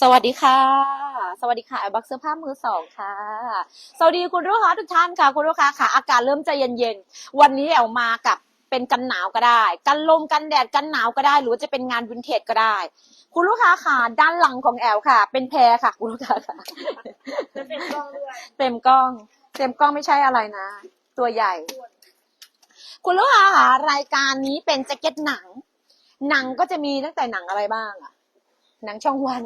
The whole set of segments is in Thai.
สวัสดีค่ะ สวัสดีค่ะแอลบักเสื้อผ้ามือสองค่ะ สวัสดีคุณลูกค้าทุกท่านค่ะ คุณลูกค้าค่ะ อากาศเริ่มจะเย็นๆ วันนี้แอลมากับเป็นกันหนาวก็ได้ กันลมกันแดดกันหนาวก็ได้ หรือว่าจะเป็นงานวินเทจก็ได้ คุณลูกค้าค่ะ ด้านหลังของแอลค่ะ เป็นแพรค่ะ คุณลูกค้าค่ะจะเป็นกล้องด้วย เต็มกล้อง เต็มกล้องไม่ใช่อะไรนะ ตัวใหญ่ คุณลูกค้าค่ะรายการนี้เป็นแจ็คเก็ตหนัง หนังก็จะมีตั้งแต่หนังอะไรบ้างอะ หนังช่องวัน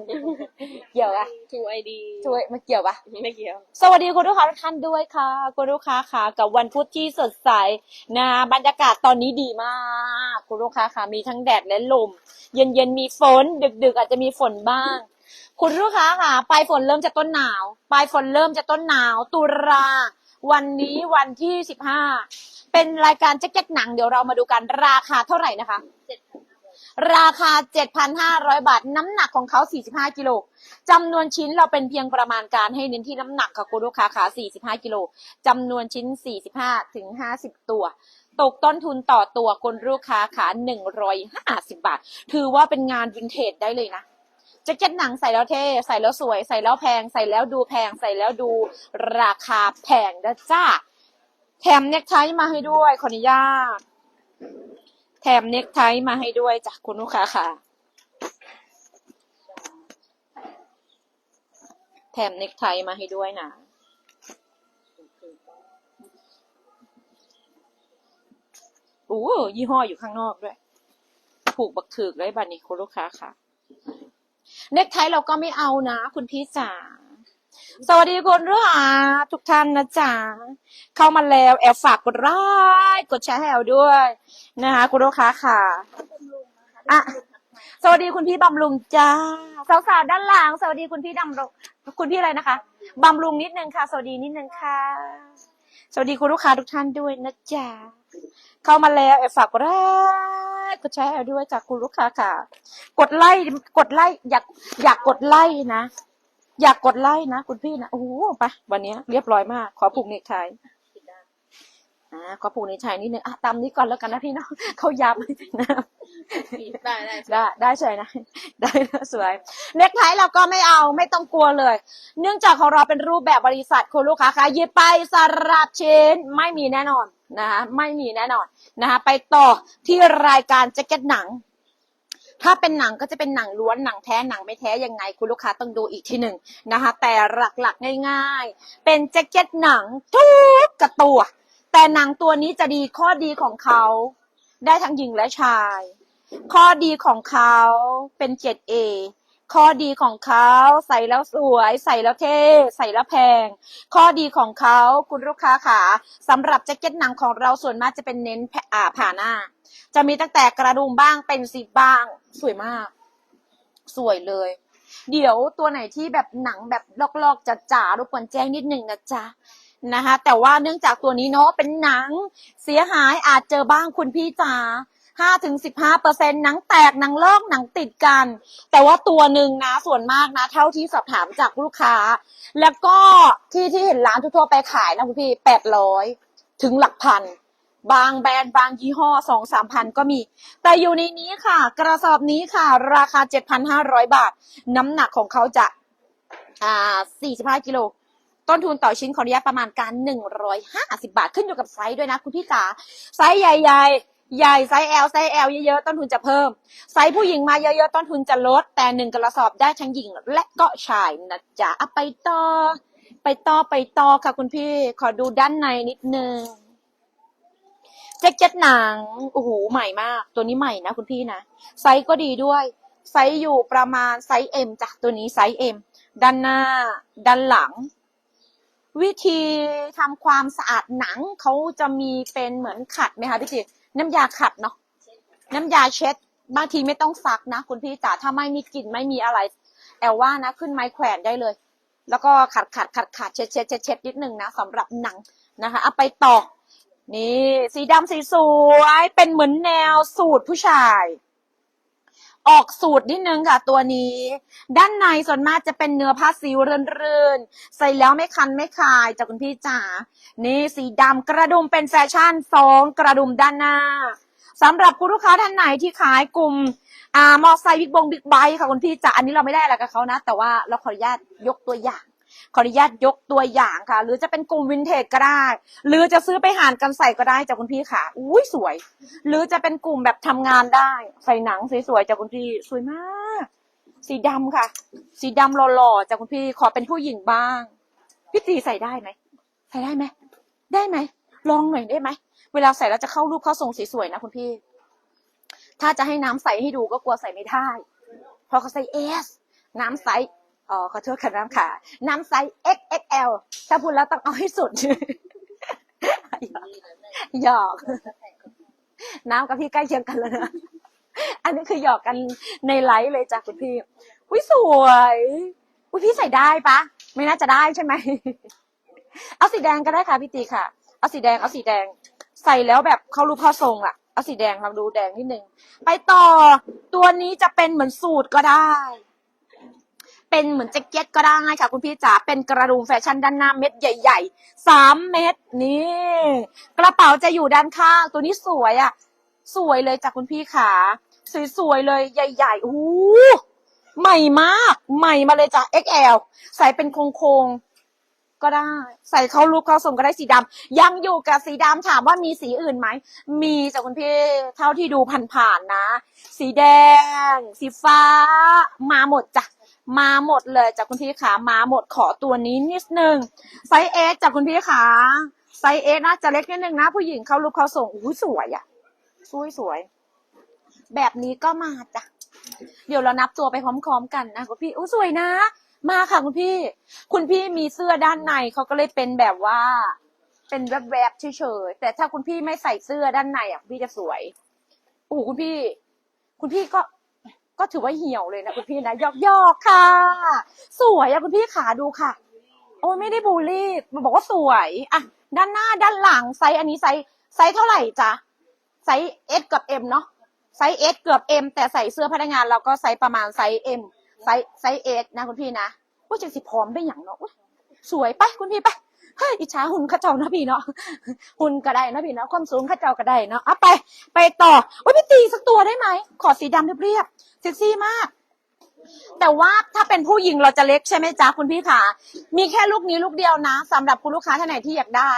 เกี่ยวอะทูไอดีช่วยมาเกี่ยวปะไม่เกี่ยว สวัสดีคุณลูกค้าทุกท่านด้วยค่ะ คุณลูกค้าค่ะ กับวันพุธที่สดใสนะบรรยากาศตอนนี้ดีมาก คุณลูกค้าค่ะ มีทั้งแดดและลม เย็นเย็นๆมีฝน ดึกๆ อาจจะมีฝนบ้าง คุณลูกค้าค่ะ ปลายฝนเริ่มจะต้นหนาว ปลายฝนเริ่มจะต้นหนาว ตุลาวันนี้วันที่สิบห้าเป็นรายการแจ็คเก็ตหนังเดี๋ยวเรามาดูกันราคาเท่าไหร่นะคะ ราคา 7,500 บาท น้ำหนักของเขา 45 กิโลจำนวนชิ้นเราเป็นเพียงประมาณการให้เน้นที่น้ำหนักค่ะคุณลูกค้าค่ะ45 กิโลจำนวนชิ้น 45ถึง50 ตัว ตกต้นทุนต่อตัวคุณลูกค้าค่ะ150 บาท ถือว่าเป็นงานวินเทจได้เลยนะแจ็คเก็ตหนังใส่แล้วเท่ ใส่แล้วสวย ใส่แล้วแพง ใส่แล้วดูแพง ใส่แล้วดูราคาแพงนะจ้าแถมเน็กไทมาให้ด้วยขออนุญาต แถมเน็กไทมาให้ด้วยจ้ะคุณลูกค้าค่ะ แถมเน็กไทมาให้ด้วยนะโอ้ยี่ห้ออยู่ข้างนอกด้วย ผูกบักถือเลยบัดนี้คุณลูกค้าค่ะ เน็กไทเราก็ไม่เอานะ คุณพี่จ๋า สวัสดีคุณลูกค้าทุกท่านนะจ๊ะเข้ามาแล้วแอลฝากกดไลค์กดแชร์ให้แอลด้วยนะคะคุณลูกค้าค่ะอะสวัสดีคุณพี่บำรุงจ้าสาวๆด้านหลังสวัสดีคุณพี่ดำรงคุณพี่อะไรนะคะบำรุงนิดนึงค่ะ สวัสดีนิดนึงค่ะ สวัสดีคุณลูกค้าทุกท่านด้วยนะจ๊ะเข้ามาแล้วแอบฝากกดไลค์กดแชร์ให้แอลด้วยจากคุณลูกค้าค่ะ กดไลค์กดไลค์อยากอยากกดไลค์นะ อยากกดไลค์นะคุณพี่นะโอ้โหไปวันนี้เรียบร้อยมาก ขอผูกเนคไทอ่าขอผูกเนคไทนิดนึงอะตามนี้ก่อนแล้วกันนะพี่เนาะเขาย้ำนะได้ได้ได้ได้ใช่นะได้นะสวยเน็กไทเราก็ไม่เอาไม่ต้องกลัวเลย เนื่องจากของเราเป็นรูปแบบบริษัทคุณลูกค้าคะหยิบไปสลับชิ้นไม่มีแน่นอนนะคะไม่มีแน่นอนนะคะไปต่อที่รายการแจ็คเก็ตหนัง ถ้าเป็นหนังก็จะเป็นหนังล้วนหนังแท้หนังไม่แท้ยังไงคุณลูกค้าต้องดูอีกทีหนึ่งนะคะ แต่หลักๆง่าย ๆ เป็นแจ็คเก็ตหนังทุกกระตัว แต่หนังตัวนี้จะดีข้อดีของเขา ได้ทั้งหญิงและชาย ข้อดีของเขาเป็น 7A ข้อดีของเขาใส่แล้วสวย ใส่แล้วเท่ใส่แล้วแพง ข้อดีของเขาคุณลูกค้าขาสำหรับแจ็คเก็ตหนังของเราส่วนมากจะเป็นเน้นแผ่อ่าผ่าหน้า จะมีตั้งแต่กระดุมบ้างเป็นซิปบ้าง สวยมาก สวยเลย เดี๋ยวตัวไหนที่แบบหนังแบบลอกๆจะจ๋ารบกวนแจ้งนิดหนึ่งนะจ๊ะนะคะแต่ว่าเนื่องจากตัวนี้เนาะเป็นหนัง เสียหายอาจเจอบ้างคุณพี่จ๋า ห้าถึงสิบห้าเปอร์เซ็นต์หนังแตกหนังลอกหนังติดกัน แต่ว่าตัวหนึ่งนะส่วนมากนะ เท่าที่สอบถามจากลูกค้า แล้วก็ที่ที่เห็นร้านทั่วๆไปขายนะคุณพี่แปดร้อยถึงหลักพัน บางแบรนด์บางยี่ห้อสองสามพันก็มี แต่อยู่ในนี้ค่ะ กระสอบนี้ค่ะ ราคาเจ็ดพันห้าร้อยบาท น้ำหนักของเขาจะอ่าสี่สิบห้ากิโลต้นทุนต่อชิ้นขออนุญาตประมาณการหนึ่งร้อยห้าสิบาทขึ้นอยู่กับไซส์ด้วยนะคุณพี่จ๋าไซส์ใหญ่ ๆ ใหญ่ไซส์ L ไซส์ L เยอะๆต้นทุนจะเพิ่ม ไซส์ผู้หญิงมาเยอะๆต้นทุนจะลด แต่หนึ่งกระสอบได้ทั้งหญิงและก็ชายนะจ๊ะอะไปต่อ ไปต่อไปต่อค่ะคุณพี่ ขอดูด้านในนิดนึงแจ็คเก็ตหนังโอ้โหใหม่มาก ตัวนี้ใหม่นะคุณพี่นะ ไซส์ก็ดีด้วย ไซส์อยู่ประมาณไซส์ M จ้ะตัวนี้ไซส์ M ด้านหน้า ด้านหลังวิธีทำความสะอาดหนังเขาจะมีเป็นเหมือนขัดไหมคะพี่จี น้ำยาขัดเนาะน้ำยาเช็ด บางทีไม่ต้องซักนะคุณพี่จ๋าถ้าไม่มีกลิ่นไม่มีอะไร แอลว่านะ ขึ้นไม้แขวนได้เลย แล้วก็ขัดขัดขัดขัดเช็ดเช็ดเช็ดเช็ดนิดนึงนะสำหรับหนังนะคะเอาไปต่อ นี่ สีดำสีสวย เป็นเหมือนแนวสูตรผู้ชาย ออกสูตรนิดนึงค่ะตัวนี้ ด้านในส่วนมากจะเป็นเนื้อผ้าซิวเรื่นๆ ใส่แล้วไม่คันไม่คายจากคุณพี่จ๋า นี่สีดำกระดุมเป็นแฟชั่นสองกระดุมด้านหน้าสำหรับคุณลูกค้าท่านไหนที่ขายกลุ่มอ่ามอไซค์บิ๊กบงบิ๊กไบค์ค่ะคุณพี่จ๋า อันนี้เราไม่ได้อะไรกับเขานะ แต่ว่าเราขออนุญาตยกตัวอย่าง ขออนุญาตยกตัวอย่างค่ะ หรือจะเป็นกลุ่มวินเทจก็ได้ หรือจะซื้อไปหารกันใส่ก็ได้จากคุณพี่ค่ะ อุ้ยสวย หรือจะเป็นกลุ่มแบบทำงานได้ ใส่หนังสวยๆจากคุณพี่สวยมาก สีดำค่ะ สีดำหล่อๆจากคุณพี่ขอเป็นผู้หญิงบ้างพี่ตีใส่ได้ไหมใส่ได้ไหมได้ไหมลองหน่อยได้ไหมเวลาใส่แล้วจะเข้ารูปเข้าทรงสวยๆนะคุณพี่ ถ้าจะให้น้ำใสให้ดูก็กลัวใส่ไม่ได้เพราะเขาใส่เอสน้ำใส อ๋อขอโทษค่ะน้ำค่ะ น้ำใส XXL ถ้าพูดแล้วต้องเอาให้สุด หยอก น้ำกับพี่ใกล้เคียงกันแล้วนะ อันนี้คือหยอกกันในไลฟ์เลยจ้ะคุณพี่อุ้ยสวย อุ้ยพี่ใส่ได้ปะ ไม่น่าจะได้ใช่ไหม เอาสีแดงก็ได้ค่ะพี่ตีค่ะ เอาสีแดง เอาสีแดง ใส่แล้วแบบเขารูปเขาทรงอะเอาสีแดงลองดูแดงนิดนึง ไปต่อ ตัวนี้จะเป็นเหมือนสูตรก็ได้ เป็นเหมือนแจ็คเก็ตก็ได้ค่ะคุณพี่จ๋าเป็นกระดุมแฟชั่นด้านหน้าเม็ดใหญ่ๆสามเม็ดนี่กระเป๋าจะอยู่ด้านข้างตัวนี้สวยอะสวยเลยจากคุณพี่ขาสวยๆเลยใหญ่ๆอู้ใหม่มากใหม่มาเลยจ้ะ XL ใส่เป็นโครงๆก็ได้ ใส่เข้ารูปเข้าทรงก็ได้สีดำยังอยู่กับสีดำถามว่ามีสีอื่นไหม มีจากคุณพี่เท่าที่ดูผ่านๆนะ สีแดง สีฟ้ามาหมดจ้ะ มาหมดเลยจากคุณพี่ขามาหมดขอตัวนี้นิดนึงไซส์เอจากคุณพี่ขาไซส์เอน่าจะเล็กนิดนึงนะผู้หญิงเขารูปเขาส่งอู้สวยอะสวยสวย แบบนี้ก็มาจ้ะเดี๋ยวเรานับตัวไปพร้อมๆกันนะคุณพี่อู้สวยนะ มาค่ะคุณพี่ คุณพี่มีเสื้อด้านในเขาก็เลยเป็นแบบว่า เป็นแวบๆเฉยๆแต่ถ้าคุณพี่ไม่ใส่เสื้อด้านในอะคุณพี่จะสวยโอ้คุณพี่ คุณพี่ก็ ก็ถือว่าเหี่ยวเลยนะคุณพี่นะยอกๆค่ะ สวยอะคุณพี่ขาดูค่ะ โอ้ยไม่ได้บูลลี่มันบอกว่าสวยอะด้านหน้าด้านหลังไซส์อันนี้ไซส์ไซส์เท่าไหร่จ๊ะไซส์เอสกับเอ็มเนาะไซส์เอสเกือบเอ็มแต่ใส่เสื้อพนักงานเราก็ไซส์ประมาณไซส์เอ็มไซส์ไซส์เอสนะคุณพี่นะว่าจะสิพร้อมได้อย่างเนาะสวยไปคุณพี่ไป อิจฉาหุ่นข้าเจ้านะพี่เนาะหุ่นก็ได้นะพี่เนาะความสูงข้าเจ้าก็ได้เนาะเอาไป ไปต่อโอ้ยพี่ตีสักตัวได้ไหมขอสีดำเรียบๆเซ็กซี่มาก แต่ว่าถ้าเป็นผู้หญิงเราจะเล็กใช่ไหมจ๊ะคุณพี่ขามีแค่ลูกนี้ลูกเดียวนะสำหรับคุณลูกค้าท่านไหนที่อยากได้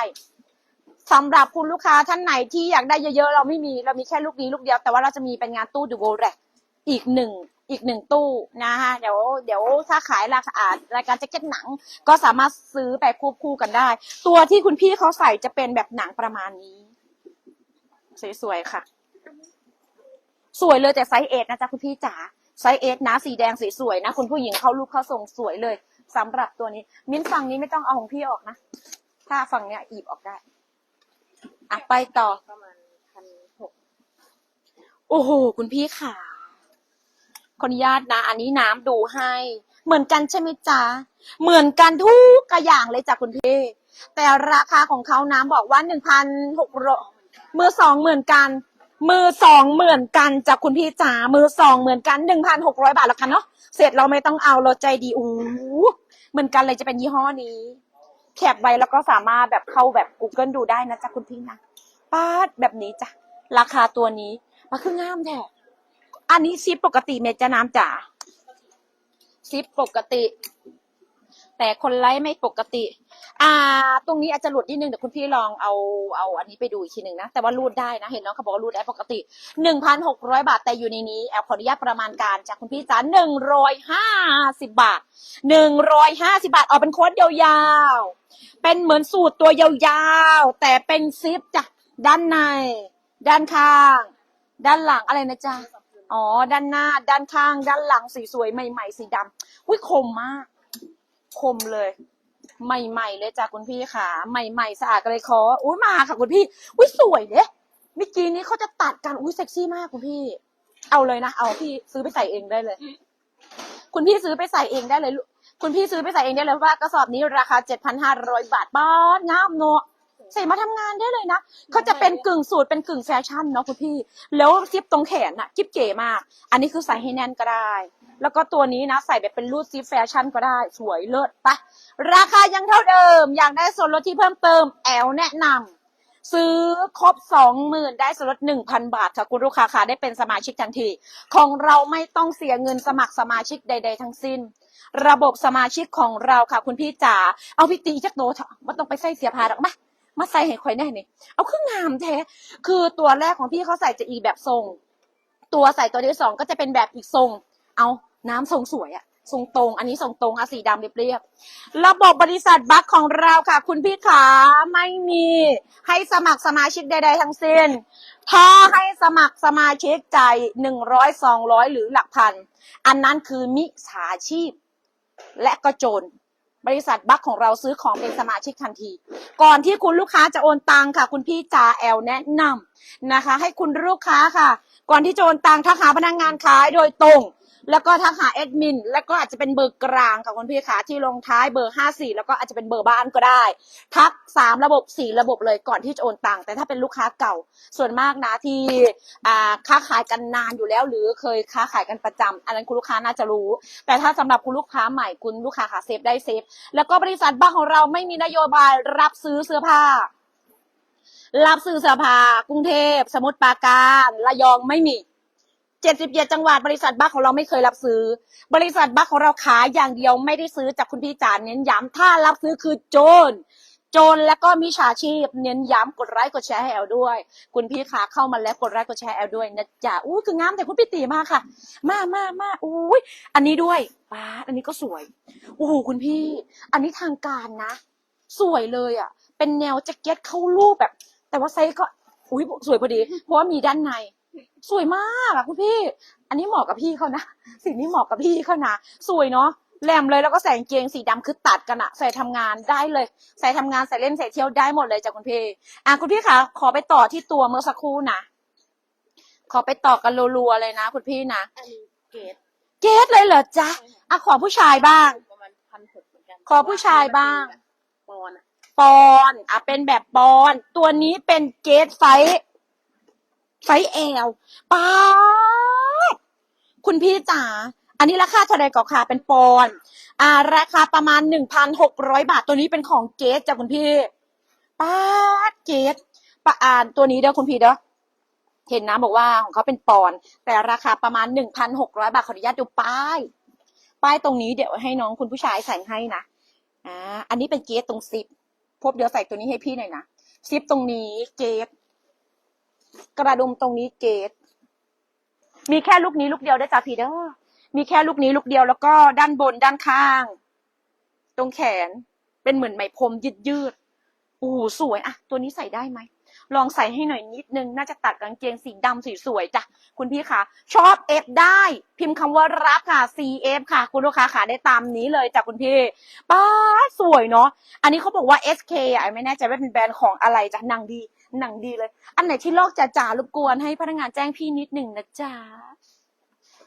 สำหรับคุณลูกค้าท่านไหนที่อยากได้เยอะๆเราไม่มี เรามีแค่ลูกนี้ลูกเดียวแต่ว่าเราจะมีเป็นงานตู้ดูโวแรกอีกหนึ่ง อีกหนึ่งตู้นะคะเดี๋ยวเดี๋ยวถ้าขายราคาอ่ารายการแจ็คเก็ตหนัง ก็สามารถซื้อไปควบคู่กันได้ ตัวที่คุณพี่เขาใส่จะเป็นแบบหนังประมาณนี้ สวยๆค่ะ สวยเลยแต่ไซส์เอนะจ๊ะคุณพี่จ๋าไซส์เอนะสีแดงสีสวยนะคุณผู้หญิงเข้ารูปเข้าทรงสวยเลยสำหรับตัวนี้ มิ้นท์ฝั่งนี้ไม่ต้องเอาของพี่ออกนะถ้าฝั่งเนี้ยอีบออกได้อะไปต่อประมาณพันหกโอ้โห คุณพี่ขา ขออนุญาตนะ อันนี้น้ำดูให้ เหมือนกันใช่ไหมจ๊ะ เหมือนกันทุกกระอย่างเลยจ้ะคุณพี่ แต่ราคาของเขาน้ำบอกว่าหนึ่งพันหกร้อยมือสองเหมือนกัน มือสองเหมือนกันจากคุณพี่จ๋า มือสองเหมือนกันหนึ่งพันหกร้อยบาทแล้วกันเนาะ เสร็จเราไม่ต้องเอาเราใจดีอู้เหมือนกันเลยจะเป็นยี่ห้อนี้ แคปไว้แล้วก็สามารถแบบเข้าแบบ Google ดูได้นะจ๊ะคุณพี่นะป้าดแบบนี้จ้ะ ราคาตัวนี้มาคืองามแท้ อันนี้ซิปปกติเมจะน้ำจ๋าซิปปกติ แต่คนไลฟ์ไม่ปกติ อ่า ตรงนี้อาจจะหลุดนิดนึงเดี๋ยวคุณพี่ลองเอาเอาอันนี้ไปดูอีกทีหนึ่งนะ แต่ว่ารูดได้นะ เห็นน้องเขาบอกว่ารูดได้ปกติหนึ่งพันหกร้อยบาทแต่อยู่ในนี้แอบขออนุญาตประมาณการจากคุณพี่จ๋าหนึ่งร้อยห้าสิบบาทหนึ่งร้อยห้าสิบาท เอาเป็นโค้ดยาวๆ เป็นเหมือนสูตรตัวยาวๆ แต่เป็นซิปจ้ะด้านใน ด้านข้าง ด้านหลังอะไรนะจ๊ะ อ๋อ ด้านหน้า ด้านข้าง ด้านหลังสีสวยใหม่ ๆ สีดำอุ้ยคมมาก คมเลย ใหม่ ๆ เลยจ้ะคุณพี่ค่ะใหม่ ๆ สะอาดกันเลยคออุ้ยมาค่ะคุณพี่ อุ้ยสวยเด้เมื่อกี้นี้เขาจะตัดกันอุ้ยเซ็กซี่มากคุณพี่ เอาเลยนะ เอาพี่ซื้อไปใส่เองได้เลย คุณพี่ซื้อไปใส่เองได้เลย คุณพี่ซื้อไปใส่เองได้เลยว่ากระสอบนี้ราคา7,500บาทบ้านงามเนาะ ใส่มาทำงานได้เลยนะเขาจะเป็นกึ่งสูตรเป็นกึ่งแฟชั่นเนาะคุณพี่ แล้วซิปตรงแขนน่ะกิ๊บเก๋มาก อันนี้คือใส่ให้แน่นก็ได้ แล้วก็ตัวนี้นะใส่แบบเป็นรูดซิปแฟชั่นก็ได้ สวยเลิศปะราคายังเท่าเดิม อยากได้ส่วนลดที่เพิ่มเติมแอลแนะนซื้อครบสองหมื่นได้ส่วนลดหนึ่งพันบาทค่ะคุณลูกค้าค่ะได้เป็นสมาชิกทันที ของเราไม่ต้องเสียเงินสมัครสมาชิกใด ๆ ทั้งสิ้น ระบบสมาชิกของเราค่ะคุณพี่จ๋าเอาพี่ตีจักโตเถอะไม่ต้องไปใส่เสียพาหรอกมา มาใส่ให้คอยแน่นี่เอาคืองามแท้คือตัวแรกของพี่เขาใส่จะอีกแบบทรง ตัวใส่ตัวที่สองก็จะเป็นแบบอีกทรง เอาน้ำทรงสวยอะทรงตรง อันนี้ทรงตรงอะสีดำเรียบๆระบบบริษัทบัคของเราค่ะ คุณพี่ขาไม่มีให้สมัครสมาชิกใด ๆ ทั้งสิ้นถ้าให้สมัครสมาชิกใจหนึ่งร้อยสองร้อยหรือหลักพัน อันนั้นคือมิจฉาชีพและก็โจร บริษัทบัคของเราซื้อของเป็นสมาชิกทันที ก่อนที่คุณลูกค้าจะโอนตังค่ะ คุณพี่จาแอลแนะนำนะคะ ให้คุณลูกค้าค่ะ ก่อนที่จะโอนตังทักหาพนักงานขายโดยตรง แล้วก็ทักหาแอดมิน แล้วก็อาจจะเป็นเบอร์กลางค่ะคุณพี่ขาที่ลงท้ายเบอร์ห้าสี่แล้วก็อาจจะเป็นเบอร์บ้านก็ได้ ทักสามระบบสี่ระบบเลยก่อนที่จะโอนตังค์แต่ถ้าเป็นลูกค้าเก่าส่วนมากนะที่อ่าค้าขายกันนานอยู่แล้ว หรือเคยค้าขายกันประจำอันนั้นคุณลูกค้าน่าจะรู้ แต่ถ้าสำหรับคุณลูกค้าใหม่คุณลูกค้าขาเซฟได้เซฟแล้วก็บริษัทบ้านของเราไม่มีนโยบายรับซื้อเสื้อผ้ารับซื้อเสื้อผ้ากรุงเทพ สมุทรปราการระยองไม่มี 77 จังหวัดบริษัทบัคของเราไม่เคยรับซื้อ บริษัทบัคของเราขายอย่างเดียวไม่ได้ซื้อจากคุณพี่จานเน้นย้ำถ้ารับซื้อคือโจรโจรแล้วก็มิจฉาชีพ เน้นย้ำกดไลค์กดแชร์ให้แอลด้วย คุณพี่ขาเข้ามาแล้วกดไลค์กดแชร์แอลด้วยนะจ๊ะอู้คืองามแต่คุณพี่ตีมากค่ะ มามามาอุ้ยอันนี้ด้วยป้าอันนี้ก็สวยโอ้โหคุณพี่ อันนี้ทางการนะ สวยเลยอะ เป็นแนวแจ็คเก็ตเข้ารูปแบบ แต่ว่าไซส์ก็อุ้ยสวยพอดี เพราะว่ามีด้านใน สวยมากอะคุณพี่ อันนี้เหมาะกับพี่เขานะ สีนี้เหมาะกับพี่เขานะ สวยเนาะแหลมเลยแล้วก็ใส่กางเกงสีดำคือตัดกันอะใส่ทำงานได้เลย ใส่ทำงานใส่เล่นใส่เที่ยวได้หมดเลยจ้ะคุณพี่อะคุณพี่คะขอไปต่อที่ตัวเมื่อสักครู่นะขอไปต่อกันรัวๆเลยนะ คุณพี่นะอันนี้เกรดเกสเลยเหรอจ๊ะอะขอผู้ชายบ้างประมาณพันหกเหมือนกันขอผู้ชายบ้างปอนอะปอนอะเป็นแบบปอน ตัวนี้เป็นเกสไซส์ ไซส์แอลป้าดคุณพี่จ๋าอันนี้ราคาเท่าไร่ก็ค่ะเป็นปอนอ่า ราคาประมาณหนึ่งพันหกร้อยบาทตัวนี้เป็นของเกสจ้ะคุณพี่ป้าดเกสปะอ่านตัวนี้เด้อคุณพี่เด้อเห็นนะบอกว่าของเขาเป็นปอนแต่ราคาประมาณหนึ่งพันหกร้อยบาทขออนุญาตดูป้าย ป้ายตรงนี้เดี๋ยวให้น้องคุณผู้ชายใส่ให้นะอ่าอันนี้เป็นเกสตรงซิปพบเดี๋ยวใส่ตัวนี้ให้พี่หน่อยนะซิปตรงนี้เกต กระดุมตรงนี้เกตมีแค่ลูกนี้ลูกเดียวได้จ้ะพี่เด้อมีแค่ลูกนี้ลูกเดียวแล้วก็ด้านบนด้านข้าง ตรงแขนเป็นเหมือนไหมพรมยืดยืดๆโอ้โหสวยอะตัวนี้ใส่ได้ไหมลองใส่ให้หน่อยนิดนึง น่าจะตัดกางเกงสีดำสีสวยจ้ะคุณพี่คะชอบเอฟได้ พิมพ์คำว่ารับค่ะ CF ค่ะ คุณลูกค้าขาได้ตามนี้เลยจ้ะคุณพี่ป้าสวยเนาะอันนี้เขาบอกว่า SK อะไม่แน่ใจว่าเป็นแบรนด์ของอะไรจ้ะนังดี หนังดีเลย อันไหนที่ลอกจ๋าๆรบกวนให้พนักงานแจ้งพี่นิดหนึ่งนะจ๊ะ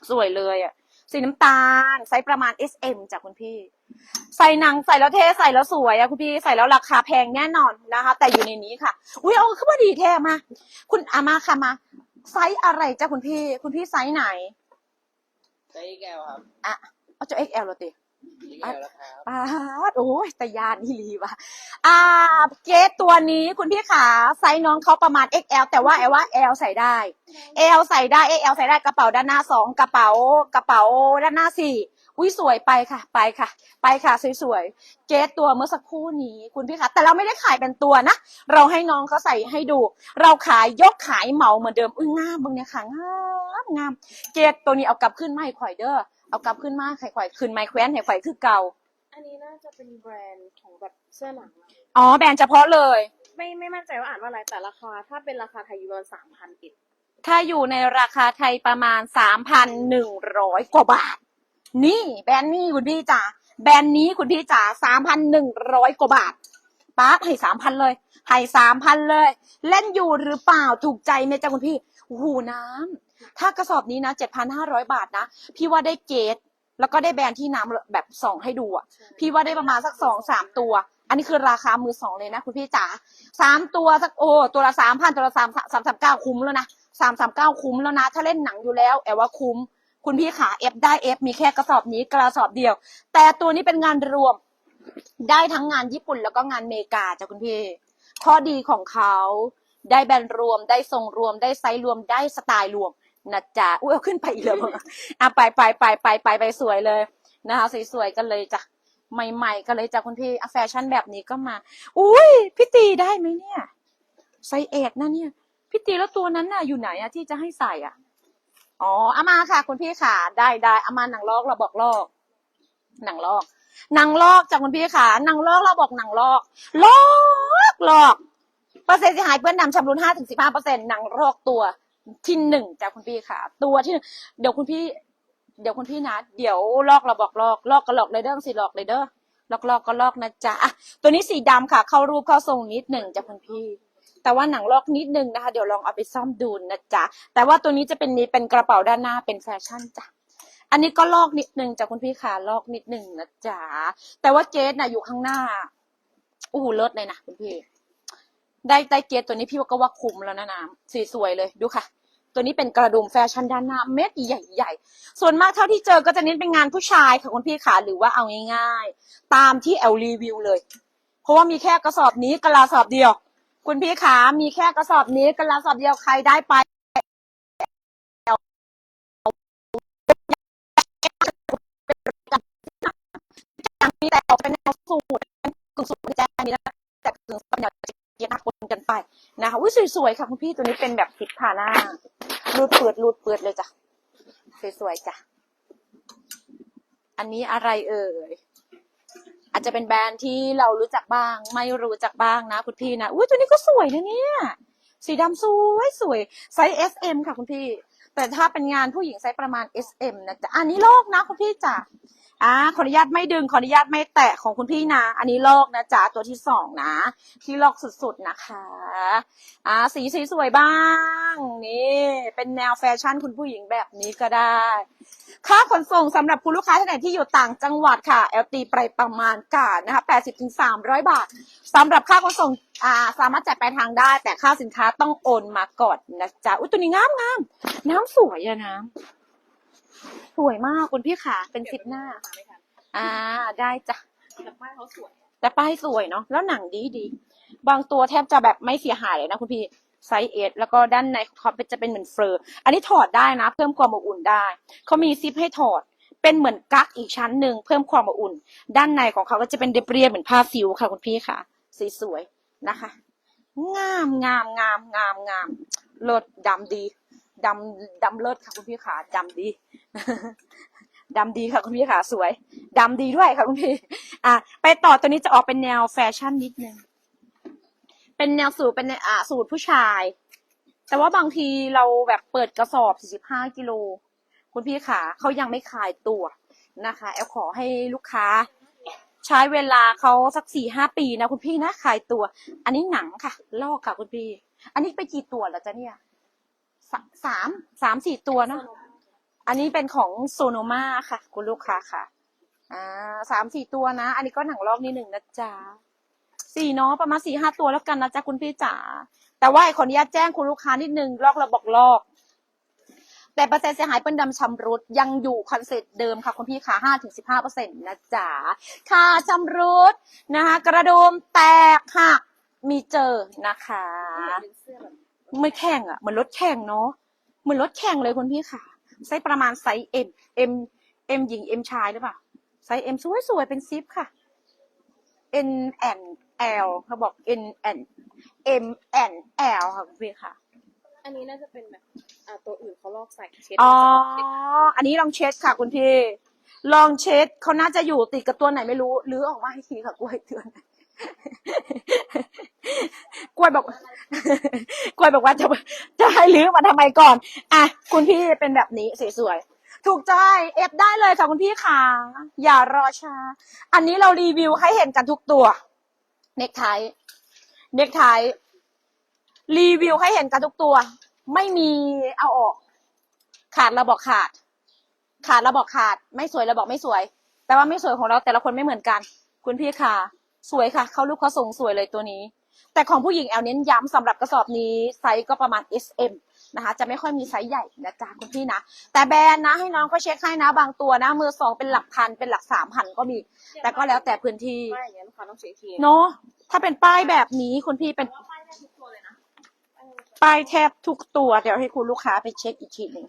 สวยเลยอะสีน้ำตาลไซส์ประมาณ SM จ้ะคุณพี่ ใส่หนังใส่แล้วเท่ใส่แล้วสวยอะคุณพี่ใส่แล้วราคาแพงแน่นอนนะคะ แต่อยู่ในนี้ค่ะอุ้ยเอาขึ้นมาดีแท้มา คุณอามาค่ะมาไซส์อะไรจ้ะคุณพี่ คุณพี่ไซส์ไหน ใช้แก้วครับ อะเอาเจ้า XL เหรอติ ใช้แก้วแล้วครับปาดโอ้ยแต่ยานอีหลีว่ะอ่า เกสตัวนี้คุณพี่ขาไซส์น้องเขาประมาณ XL แต่ว่าแอลว่า L ใส่ได้ L ใส่ได้ XL ใส่ได้กระเป๋าด้านหน้าสองกระเป๋ากระเป๋าด้านหน้าสี่อุ้ยสวยไปค่ะ ไปค่ะ ไปค่ะสวยๆเกสตัวเมื่อสักครู่นี้คุณพี่คะแต่เราไม่ได้ขายเป็นตัวนะเราให้น้องเขาใส่ให้ดู เราขายยกขายเหมาเหมือนเดิมอุ้ยงามบึงเนี่ยค่ะงามงามเกสตัวนี้เอากลับขึ้นมาให้ข่อยเด้อ เอากลับขึ้นมาให้ข่อยขึ้นไม้แคว้นให้ข่อยคือเก่า อันนี้น่าจะเป็นแบรนด์ของแบบเสื้อหนังอะอ๋อแบรนด์เฉพาะเลย ไม่ไม่มั่นใจว่าอ่านว่าอะไรแต่ราคา ถ้าเป็นราคาไทยอยู่ประมาณสามพันอิดถ้าอยู่ในราคาไทยประมาณสามพันหนึ่งร้อยกว่าบาท นี่แบรนด์นี้คุณพี่จ๋าแบรนด์นี้คุณพี่จ๋าสามพันหนึ่งร้อยกว่าบาทป้าให้สามพันเลยให้สามพันเลย เล่นอยู่หรือเปล่าถูกใจไหมจ๊ะคุณพี่โอ้โหน้ำ ถ้ากระสอบนี้นะเจ็ดพันห้าร้อยบาทนะ พี่ว่าได้เกตแล้วก็ได้แบรนด์ที่น้ำแบบส่องให้ดูอะ พี่ว่าได้ประมาณสักสองสามตัว อันนี้คือราคามือสองเลยนะคุณพี่จ๋าสามตัวสักโอ้ตัวละสามพันตัวละสามสามสามเก้าคุ้มแล้วนะสามสามเก้าคุ้มแล้วนะ ถ้าเล่นหนังอยู่แล้วแอบว่าคุ้ม คุณพี่ขาเอฟได้เอฟมีแค่กระสอบนี้กระสอบเดียว แต่ตัวนี้เป็นงานรวม ได้ทั้งงานญี่ปุ่นแล้วก็งานเมกาจ้ะคุณพี่ ข้อดีของเขาได้แบรนด์รวม ได้ทรงรวม ได้ไซส์รวม ได้สไตล์รวม นะจ๊ะอุ้ยเอาขึ้นไปอีกแล้วมั้งอะไปไปไปไปไปไปสวยเลยนะคะสวยๆกันเลยจ้ะใหม่ๆกันเลยจ้ะคุณพี่อะแฟชั่นแบบนี้ก็มา อุ้ยพี่ตีได้ไหมเนี่ยไซส์เอ็ดนะเนี่ยพี่ตีแล้วตัวนั้นน่ะอยู่ไหนอะที่จะให้ใส่อะอ๋อเอามาค่ะ คุณพี่ค่ะได้ได้เอามาหนังลอกเราบอกลอกหนังลอกหนังลอกจากคุณพี่ค่ะหนังลอกเราบอกหนังลอกลอกลอกเปอร์เซ็นต์เสียหายเปื้อนดำชำรุนห้าถึงสิบห้าเปอร์เซ็นต์หนังลอกตัว ที่หนึ่งจากคุณพี่ค่ะ ตัวที่หนึ่งเดี๋ยวคุณพี่ เดี๋ยวคุณพี่นะเดี๋ยวลอกเราบอกลอกลอกก็ลอกเลยเด้อสิลอกเลยเด้อลอกลอกก็ลอกนะจ๊ะอะตัวนี้สีดำค่ะ เข้ารูปเข้าทรงนิดหนึ่งจากคุณพี่ แต่ว่าหนังลอกนิดนึงนะคะ เดี๋ยวลองเอาไปซ่อมดูนะจ๊ะแต่ว่าตัวนี้จะเป็นนี้เป็นกระเป๋าด้านหน้าเป็นแฟชั่นจ้ะอันนี้ก็ลอกนิดนึงจากคุณพี่ขาลอกนิดนึงนะจ๊ะแต่ว่าเกสน่ะอยู่ข้างหน้าอู้เลิศเลยนะคุณพี่ ได้ได้เกสตัวนี้พี่ว่าก็ว่าคุ้มแล้วนะน้ำสีสวยเลยดูค่ะ ตัวนี้เป็นกระดุมแฟชั่นด้านหน้าเม็ดใหญ่ๆ ส่วนมากเท่าที่เจอก็จะเน้นเป็นงานผู้ชายค่ะคุณพี่ขาหรือว่าเอาง่ายๆ ตามที่แอลรีวิวเลย เพราะว่ามีแค่กระสอบนี้กระลาสอบเดียว คุณพี่ขามีแค่กระสอบนี้กระลาสอบเดียวใครได้ไปมีแต่ออกเป็นแนวสูตรกึ่งสูตรแจมีแต่กึ่งเป็นแนวเย็นปนกันไป นะคะอุ้ยสวยๆค่ะคุณพี่ตัวนี้เป็นแบบซิปผ่าหน้ารูดเปิดรูดเปิดเลยจ้ะสวยๆจ้ะอันนี้อะไรเอ่ยอาจจะเป็นแบรนด์ที่เรารู้จักบ้าง ไม่รู้จักบ้างนะคุณพี่นะอุ้ยตัวนี้ก็สวยนะเนี่ยสีดำสวยสวยไซส์ S M ค่ะคุณพี่ แต่ถ้าเป็นงานผู้หญิงไซส์ประมาณ S M นะจ๊ะอันนี้โลกนะคุณพี่จ้ะ อ่าขออนุญาตไม่ดึงขออนุญาตไม่แตะของคุณพี่นะ อันนี้ลอกนะจ๊ะตัวที่สองนะ ที่ลอกสุดๆนะคะอ่าสีสีสวยบ้าง นี่ เป็นแนวแฟชั่นคุณผู้หญิงแบบนี้ก็ได้ ค่าขนส่งสำหรับคุณลูกค้าท่านไหนที่อยู่ต่างจังหวัดค่ะ LT ไปประมาณกาดนะคะ80ถึง300บาทสำหรับค่าขนส่งอ่าสามารถจ่ายปลายทางได้ แต่ค่าสินค้าต้องโอนมาก่อนนะจ๊ะอุ้ยตัวนี้งามงามน้ำสวยอะน้ำ สวยมากคุณพี่ขาเป็นซิปหน้ามาไม่ทันอ่า ได้จ้ะแต่ป้ายเขาสวยแต่ป้ายสวยเนาะแล้วหนังดีดีบางตัวแทบจะแบบไม่เสียหายเลยนะคุณพี่ไซส์เอสแล้วก็ด้านในเขาเป็นจะเป็นเหมือนเฟอร์อันนี้ถอดได้นะ เพิ่มความอบอุ่นได้เขามีซิปให้ถอดเป็นเหมือนกั๊กอีกชั้นหนึ่งเพิ่มความอบอุ่น ด้านในของเขาก็จะเป็นเรียบๆเหมือนผ้าฟิวค่ะคุณพี่ค่ะสีสวยนะคะ งามงามงามงามงามเลิศดำดี ดำดำเลิศค่ะคุณพี่ค่ะดำดีดำดีค่ะคุณพี่ค่ะสวยดำดีด้วยค่ะคุณพี่ อะไปต่อตัวนี้จะออกเป็นแนวแฟชั่นนิดนึงเป็นแนวสูตรเป็นอ่าสูตรผู้ชาย แต่ว่าบางทีเราแบบเปิดกระสอบ45กิโลคุณพี่ขาเขายังไม่ขายตัวนะคะ แอลขอให้ลูกค้า ใช้เวลาเขาสักสี่ห้าปีนะคุณพี่นะขายตัว อันนี้หนังค่ะ ลอกค่ะคุณพี่ อันนี้ไปกี่ตัวแล้วจ๊ะเนี่ย สาสามสามสี่ตัวเนอะอันนี้เป็นของโซโนมาค่ะ คุณลูกค้าค่ะ อ่าสามสี่ตัวนะ อันนี้ก็หนังลอกนิดหนึ่งนะจ๊ะสี่เนาะประมาณสี่ห้าตัวแล้วกันนะจ๊ะคุณพี่จ๋าแต่ว่าขออนุญาตแจ้งคุณลูกค้านิดนึงลอกเราบอกลอก แต่เปอร์เซ็นต์เสียหายเป็นดำชำรุดยังอยู่คอนเซ็ปต์เดิมค่ะคุณพี่ค่ะห้าถึงสิบห้าเปอร์เซ็นต์นะจ๊ะค่ะชำรุดนะคะ กระดุมแตกหักมีเจอนะคะ เป็นเสื้อแบบไม่แข่งอะเหมือนรถแข่งเนาะเหมือนรถแข่งเลยคุณพี่ค่ะไซส์ประมาณไซส์ M M M หญิง M ชายหรือเปล่าไซส์ M สวยสวยๆเป็นซิปค่ะ N N L เขาบอก N N M N L ค่ะคุณพี่ค่ะ อันนี้น่าจะเป็นแบบอ่าตัวอื่นเขาลอกใส่เช็ดอ๋อ อันนี้ลองเช็ดค่ะคุณพี่ ลองเช็ดเขาน่าจะอยู่ติดกับตัวไหนไม่รู้หรือออกมาให้ทีค่ะกล้วยเตือน กล้วยบอกกล้วยบอกว่าจะจะให้ลื้อมาทำไมก่อน อะ คุณพี่เป็นแบบนี้สวยๆ ถูกใจเอฟได้เลยค่ะคุณพี่ค่ะอย่ารอช้า อันนี้เรารีวิวให้เห็นกันทุกตัว เน็กไทเน็กไทรีวิวให้เห็นกันทุกตัว ไม่มีเอาออก ขาดเราบอกขาด ขาดเราบอกขาด ไม่สวยเราบอกไม่สวย แต่ว่าไม่สวยของเราแต่ละคนไม่เหมือนกัน คุณพี่ค่ะ สวยค่ะ เขาลูกเขาทรงสวยเลยตัวนี้ แต่ของผู้หญิงแอลเน้นย้ำสำหรับกระสอบนี้ไซส์ก็ประมาณ S M นะคะจะไม่ค่อยมีไซส์ใหญ่นะจ๊ะคุณพี่นะ แต่แบรนด์นะให้น้องเขาเช็คให้นะบางตัวนะมือสองเป็นหลักพันเป็นหลักสามพันก็มี แต่ก็แล้วแต่พื้นที่ไม่อย่างเงี้ยลูกค้าต้องเช็คทีเนาะถ้าเป็นป้ายแบบนี้คุณพี่เป็นป้ายได้ทุกตัวเลยนะป้ายแทบทุกตัว เดี๋ยวให้คุณลูกค้าไปเช็คอีกทีหนึ่ง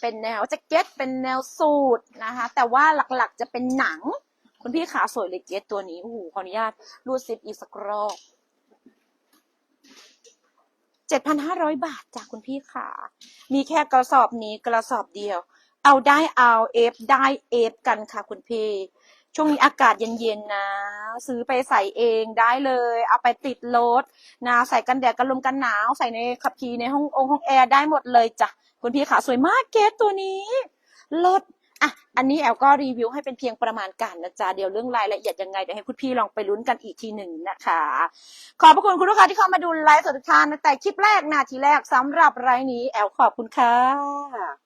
เป็นแนวแจ็คเก็ตเป็นแนวสูทนะคะ แต่ว่าหลักๆจะเป็นหนัง คุณพี่ขาสวยเลยเก็ตตัวนี้โอ้โหขออนุญาตรูดซิปอีกสักรอบเจ็ดพันห้าร้อยบาทจากคุณพี่ขามีแค่กระสอบนี้กระสอบเดียว เอาได้เอาเอฟได้เอฟกันค่ะคุณพี่ช่วงนี้อากาศเย็นๆนะ ซื้อไปใส่เองได้เลย เอาไปติดรถนะ ใส่กันแดดกันลมกันหนาว ใส่ในขับขี่ในห้ององค์ห้องแอร์ได้หมดเลยจ้ะคุณพี่ขาสวยมากเกสตัวนี้ลด อะอันนี้แอลก็รีวิวให้เป็นเพียงประมาณการนะจ๊ะเดี๋ยวเรื่องรายละเอียดยังไงเดี๋ยวให้คุณพี่ลองไปลุ้นกันอีกทีหนึ่งนะคะ ขอบพระคุณคุณลูกค้าที่เข้ามาดูไลฟ์สดทุกท่านนะแต่คลิปแรกนาทีแรกสำหรับไลฟ์นี้แอลขอบคุณค่ะ